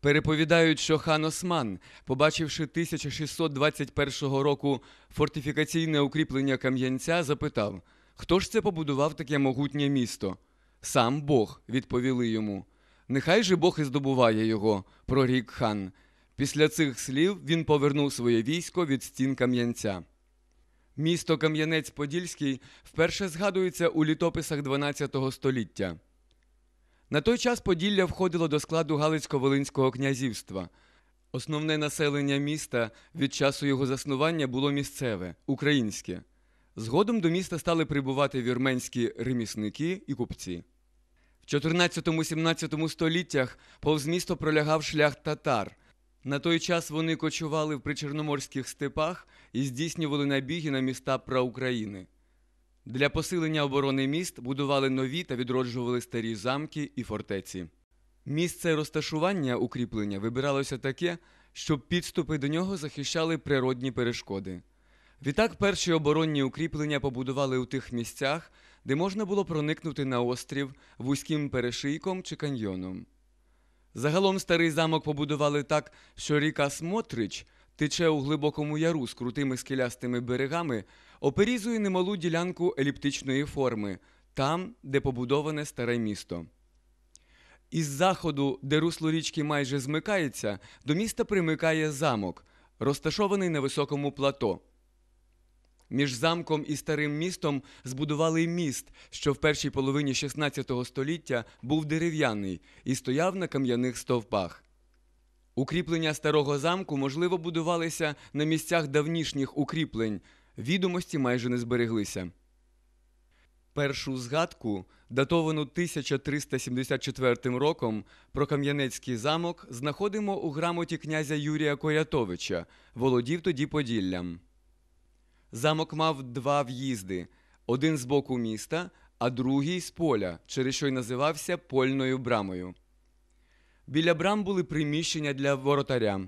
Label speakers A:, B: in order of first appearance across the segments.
A: Переповідають, що хан Осман, побачивши 1621 року фортифікаційне укріплення Кам'янця, запитав, хто ж це побудував таке могутнє місто? Сам Бог, відповіли йому. Нехай же Бог і здобуває його, прорік хан. Після цих слів він повернув своє військо від стін Кам'янця. Місто Кам'янець-Подільський вперше згадується у літописах 12 століття. На той час Поділля входило до складу Галицько-Волинського князівства. Основне населення міста від часу його заснування було місцеве, українське. Згодом до міста стали прибувати вірменські ремісники і купці. В 14-17 століттях повз місто пролягав шлях татар. На той час вони кочували в причорноморських степах і здійснювали набіги на міста праукраїни. Для посилення оборони міст будували нові та відроджували старі замки і фортеці. Місце розташування укріплення вибиралося таке, щоб підступи до нього захищали природні перешкоди. Відтак перші оборонні укріплення побудували у тих місцях, де можна було проникнути на острів вузьким перешийком чи каньйоном. Загалом старий замок побудували так, що ріка Смотрич тече у глибокому яру з крутими скелястими берегами, оперізує немалу ділянку еліптичної форми, там, де побудоване старе місто. Із заходу, де русло річки майже змикається, до міста примикає замок, розташований на високому плато. Між замком і старим містом збудували міст, що в першій половині 16 століття був дерев'яний і стояв на кам'яних стовпах. Укріплення старого замку, можливо, будувалися на місцях давнішніх укріплень, відомості майже не збереглися. Першу згадку, датовану 1374 роком, про Кам'янецький замок знаходимо у грамоті князя Юрія Корятовича, володів тоді Поділлям. Замок мав два в'їзди: один з боку міста, а другий з поля, через що й називався Польною брамою. Біля брам були приміщення для воротаря.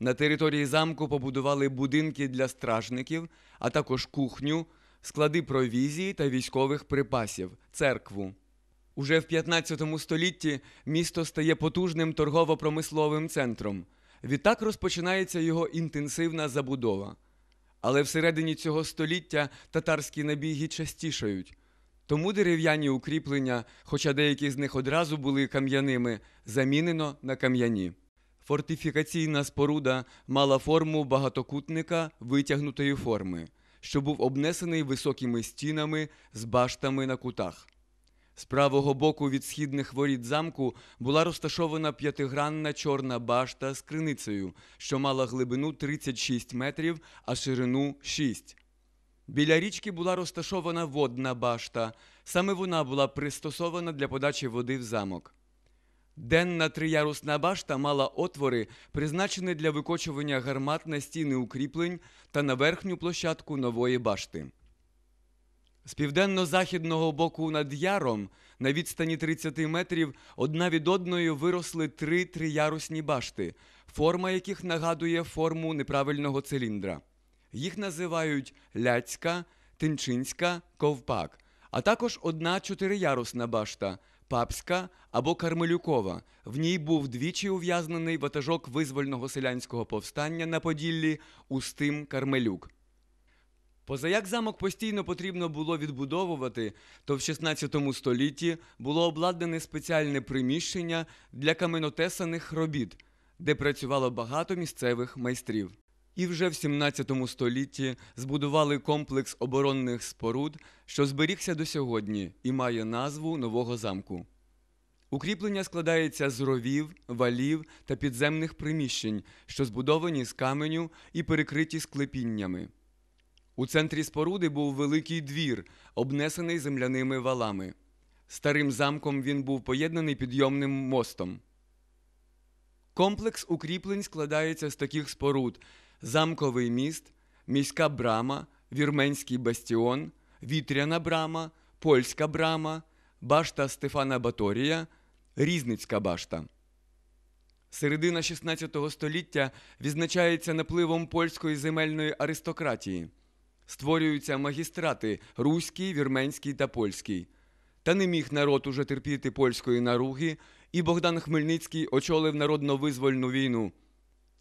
A: На території замку побудували будинки для стражників, а також кухню, склади провізії та військових припасів, церкву. Уже в 15 столітті місто стає потужним торгово-промисловим центром. Відтак розпочинається його інтенсивна забудова. Але всередині цього століття татарські набіги частішають. Тому дерев'яні укріплення, хоча деякі з них одразу були кам'яними, замінено на кам'яні. Фортифікаційна споруда мала форму багатокутника витягнутої форми, що був обнесений високими стінами з баштами на кутах. З правого боку від східних воріт замку була розташована п'ятигранна чорна башта з криницею, що мала глибину 36 метрів, а ширину 6. Біля річки була розташована водна башта. Саме вона була пристосована для подачі води в замок. Денна триярусна башта мала отвори, призначені для викочування гармат на стіни укріплень та на верхню площадку нової башти. З південно-західного боку над яром, на відстані 30 метрів, одна від одної виросли три триярусні башти, форма яких нагадує форму неправильного циліндра. Їх називають ляцька, тинчинська, ковпак, а також одна чотириярусна башта папська або кармелюкова. В ній був двічі ув'язнений ватажок визвольного селянського повстання на Поділлі Устим Кармелюк. Позаяк замок постійно потрібно було відбудовувати, то в 16 столітті було обладнане спеціальне приміщення для каменотесаних робіт, де працювало багато місцевих майстрів. І вже в 17 столітті збудували комплекс оборонних споруд, що зберігся до сьогодні і має назву нового замку. Укріплення складається з ровів, валів та підземних приміщень, що збудовані з каменю і перекриті склепіннями. У центрі споруди був великий двір, обнесений земляними валами. Старим замком він був поєднаний підйомним мостом. Комплекс укріплень складається з таких споруд: замковий міст, міська брама, вірменський бастіон, вітряна брама, польська брама, башта Стефана Баторія, Різницька башта. Середина 16 століття відзначається напливом польської земельної аристократії. Створюються магістрати руський, вірменський та польський. Та не міг народ уже терпіти польської наруги, і Богдан Хмельницький очолив народно-визвольну війну.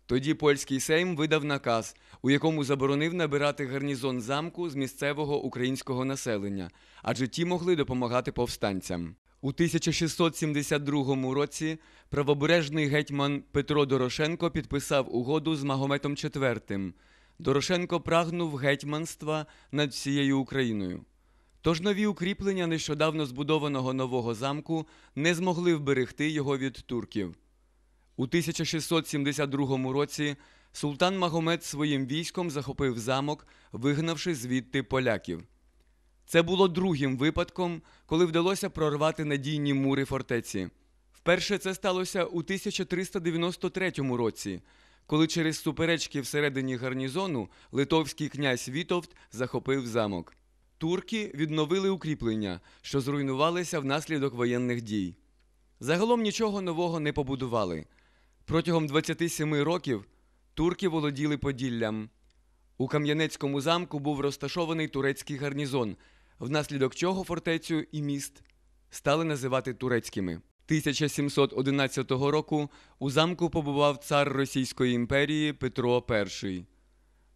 A: Тоді польський сейм видав наказ, у якому заборонив набирати гарнізон замку з місцевого українського населення, адже ті могли допомагати повстанцям. У 1672 році правобережний гетьман Петро Дорошенко підписав угоду з Магометом IV. Дорошенко прагнув гетьманства над всією Україною. Тож нові укріплення нещодавно збудованого нового замку не змогли вберегти його від турків. У 1672 році султан Магомед своїм військом захопив замок, вигнавши звідти поляків. Це було другим випадком, коли вдалося прорвати надійні мури фортеці. Вперше це сталося у 1393 році, коли через суперечки всередині гарнізону литовський князь Вітовт захопив замок. Турки відновили укріплення, що зруйнувалися внаслідок воєнних дій. Загалом нічого нового не побудували. Протягом 27 років турки володіли Поділлям. У Кам'янецькому замку був розташований турецький гарнізон, внаслідок чого фортецю і міст стали називати турецькими. 1711 року у замку побував цар Російської імперії Петро І.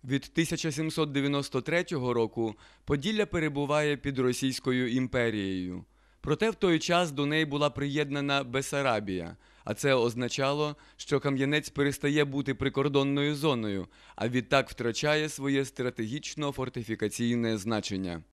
A: Від 1793 року Поділля перебуває під Російською імперією. Проте в той час до неї була приєднана Бесарабія, а це означало, що Кам'янець перестає бути прикордонною зоною, а відтак втрачає своє стратегічно-фортифікаційне значення.